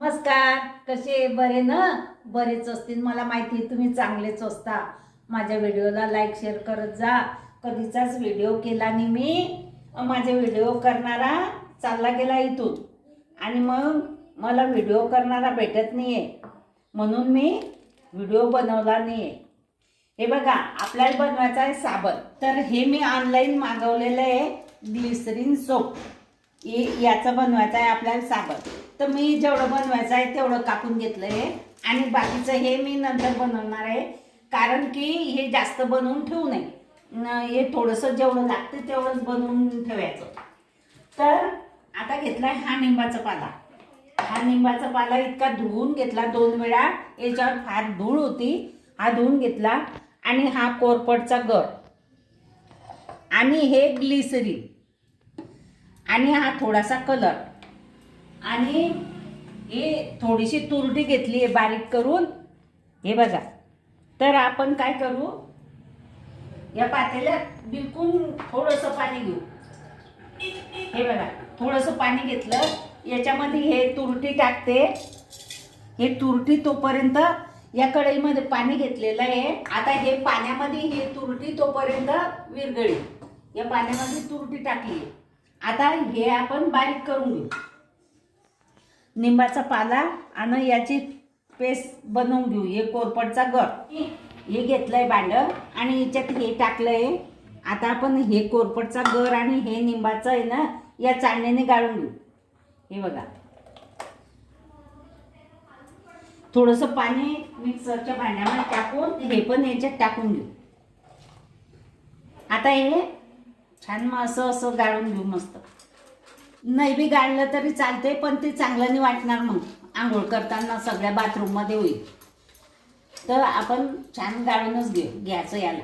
नमस्कार कसे बरे ना? बरेच असतील मला माहिती तुम्ही चांगलेच असता. माझ्या व्हिडिओला लाईक शेअर करत जा. कधीचाच व्हिडिओ केला नाही मी. माझे व्हिडिओ करणारा चालला गेला इथून. आणि मग मला व्हिडिओ करणारा भेटत नाही आहे म्हणून मी व्हिडिओ बनवला नाही आहे हे बघा आपल्याला बनवायचं आहे साबण. तर हे मी ऑनलाईन मागवलेलं आहे ग्लिसरीन सोप याचं बनवायचं आहे आपल्याला साबण. तर मी जेवढं बनवायचं आहे तेवढं कापून घेतलं हे आणि बाकीचं हे मी नंतर बनवणार आहे. कारण की हे जास्त बनवून ठेवू नये. न- हे थोडंसं जेवढं लागतं तेवढंच बनवून ठेवायचं. तर आता घेतलाय हा निंबाचा पाला. हा निंबाचा पाला इतका धुवून घेतला दोन वेळा. याच्यावर फार धूळ होती. हा धुवून घेतला. आणि हा कोरपडचा गर. आणि हे ग्लिसरीन. आणि हा थोडासा कलर. आणि हे थोडीशी तुरटी घेतली आहे बारीक करून. हे बघा. तर आपण काय करू? या पातेल्यात बिलकुल थोडंसं पाणी घेऊ. हे बघा. थोडंसं पाणी घेतलं. याच्यामध्ये हे तुरटी टाकते. हे तुरटी तोपर्यंत या कढईमध्ये पाणी घेतलेलं आहे. आता हे पाण्यामध्ये हे तुरटी तोपर्यंत विरगळी या पाण्यामध्ये तुरटी टाकली आता हे आपण बारीक करून घेऊ. निंबाचा पाला आणि याची पेस्ट बनवून घेऊ. हे कोरपडचा गर हे घेतलंय भांड आणि याच्यात हे टाकलंय. आता आपण हे कोरपडचा गर आणि हे निंबाचं आहे ना या चांदण्याने गाळून घेऊ. हे बघा. थोडंसं पाणी मिक्सरच्या भांड्यामध्ये टाकून हे पण याच्यात टाकून घेऊ. आता हे छान मग असं असं गाळून घेऊ मस्त. नाही बी गाळलं तरी चालते पण ते चांगलं नाही वाटणार मग. आंघोळ करताना सगळ्या बाथरूममध्ये होईल. तर आपण छान गाळूनच घेऊ घ्यायचं याला.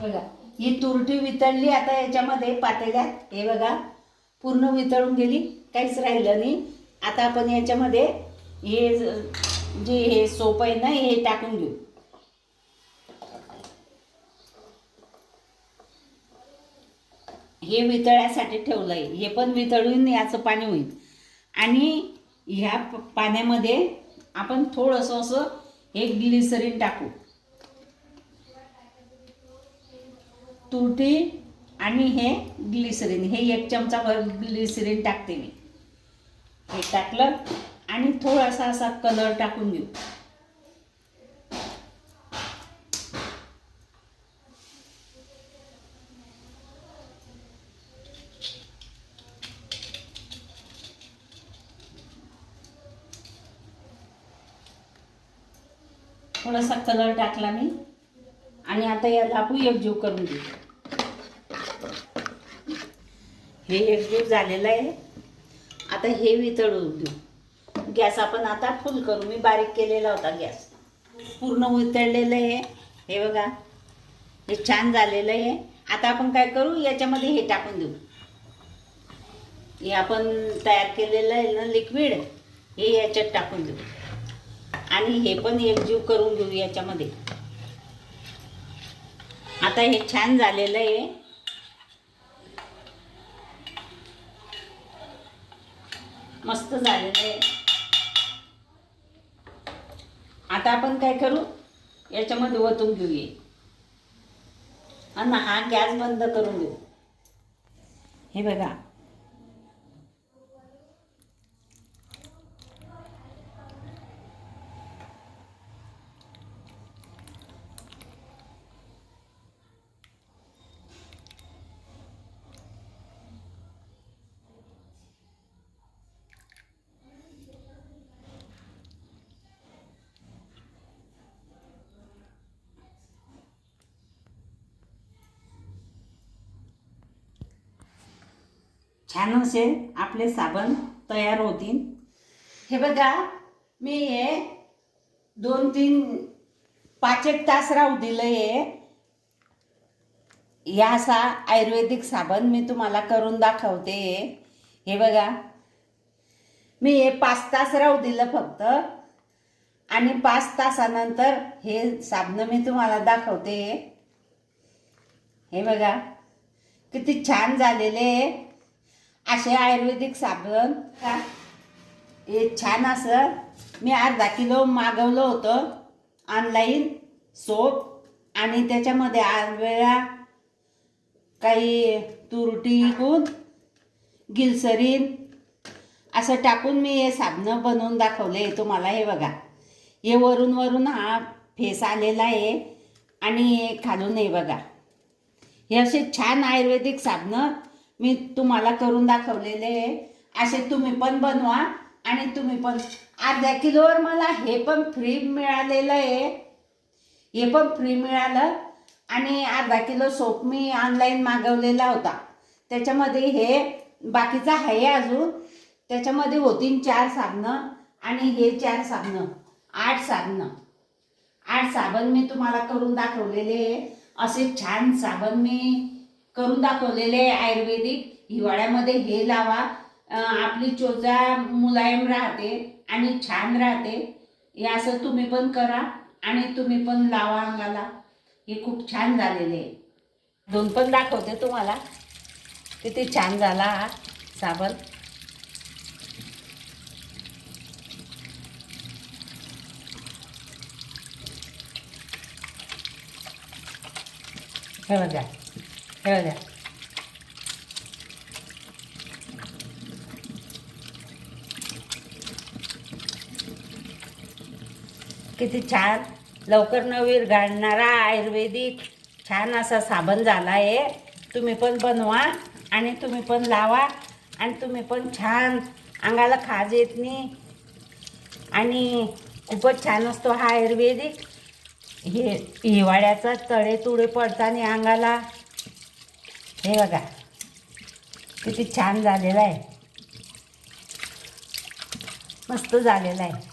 बघा ही तुरटी वितळली आता याच्यामध्ये पातेल्यात. हे बघा पूर्ण वितळून गेली काहीच राहिलं नाही. आता आपण याच्यामध्ये हे जे हे सोप आहे ना हे टाकून घेऊ. हे वितळ्यासाठी ठेवलं आहे हे पण वितळून याचं पाणी होईल. आणि ह्या पाण्यामध्ये आपण थोडंसं असं हे ग्लिसरीन टाकू. तुरटी आणि हे ग्लिसरीन. हे एक चमचाभर ग्लिसरीन टाकते मी. हे टाकलं आणि थोडासा असा कलर टाकून घेऊ थोडासा कलर टाकला मी. आणि आता याला आपण एकजीव करून घेऊ. हे एकजीव झालेलं आहे. आता हे वितळून देऊ गॅस आपण आता फुल करू. मी बारीक केलेला होता गॅस. पूर्ण वितळलेलं आहे. हे बघा. हे छान झालेलं आहे. आता आपण काय करू? याच्यामध्ये हे टाकून देऊ. हे आपण तयार केलेलं आहे ना लिक्विड हे याच्यात टाकून देऊ. आणि हे पण एकजीव करून घेऊ याच्यामध्ये. आता हे छान झालेलं आहे. मस्त झालेलं आहे. आता आपण काय करू? याच्यामध्ये ओतून घेऊया. आणि हा गॅस बंद करून देऊ. हे बघा. छान असे आपले साबण तयार होतील. हे बघा मी हे दोन तीन पाच एक तास राहू दिलं हे. या असा आयुर्वेदिक साबण मी तुम्हाला करून दाखवते हे. बघा. मी हे पाच तास राहू दिलं फक्त. आणि पाच तासानंतर हे साबणं मी तुम्हाला दाखवते हे. बघा. किती छान झालेले आहे. असे आयुर्वेदिक साबण का? हे छान असं. मी अर्धा किलो मागवलं होतं. Online soap. आणि त्याच्यामध्ये आलवेळा काही तुरटी गुण गिलसरीन असं टाकून मी हे साबणं बनवून दाखवले तुम्हाला. हे बघा. हे वरून वरून हा फेस आलेला आहे. आणि हे खालून हे बघा. हे असे छान आयुर्वेदिक साबणं मी तुम्हाला करून दाखवलेले असे तुम्ही पण बनवा आणि तुम्ही पण. अर्ध्या किलोवर मला हे पण फ्री मिळालेलं आहे. हे पण फ्री मिळालं. आणि अर्धा किलो सोप मी ऑनलाईन मागवलेला होता. त्याच्यामध्ये हे बाकीचं आहे अजून. त्याच्यामध्ये होतीन चार साबणं आणि हे चार साबणं. आठ साबणं. आठ साबण मी तुम्हाला करून दाखवलेले असे छान साबण मी करून दाखवलेले आहे आयुर्वेदिक. हिवाळ्यामध्ये हे लावा. आपली चोचा मुलायम राहते आणि छान राहते. हे असं तुम्ही पण करा आणि तुम्ही पण लावा अंगाला. हे खूप छान झालेले आहे. दोन पण दाखवते तुम्हाला. किती छान झाला हा साबण. हे बघा. हे द्या. किती छान. लवकर न गाळणारा आयुर्वेदिक छान असा साबण झाला आहे तुम्ही पण बनवा आणि तुम्ही पण लावा आणि तुम्ही पण छान अंगाला खाज येत नाही. आणि खूपच छान असतो हा आयुर्वेदिक. हे हिवाळ्याचा तळे तुळे पडताना अंगाला हे बघा किती छान झालेलं आहे. मस्त झालेलं आहे.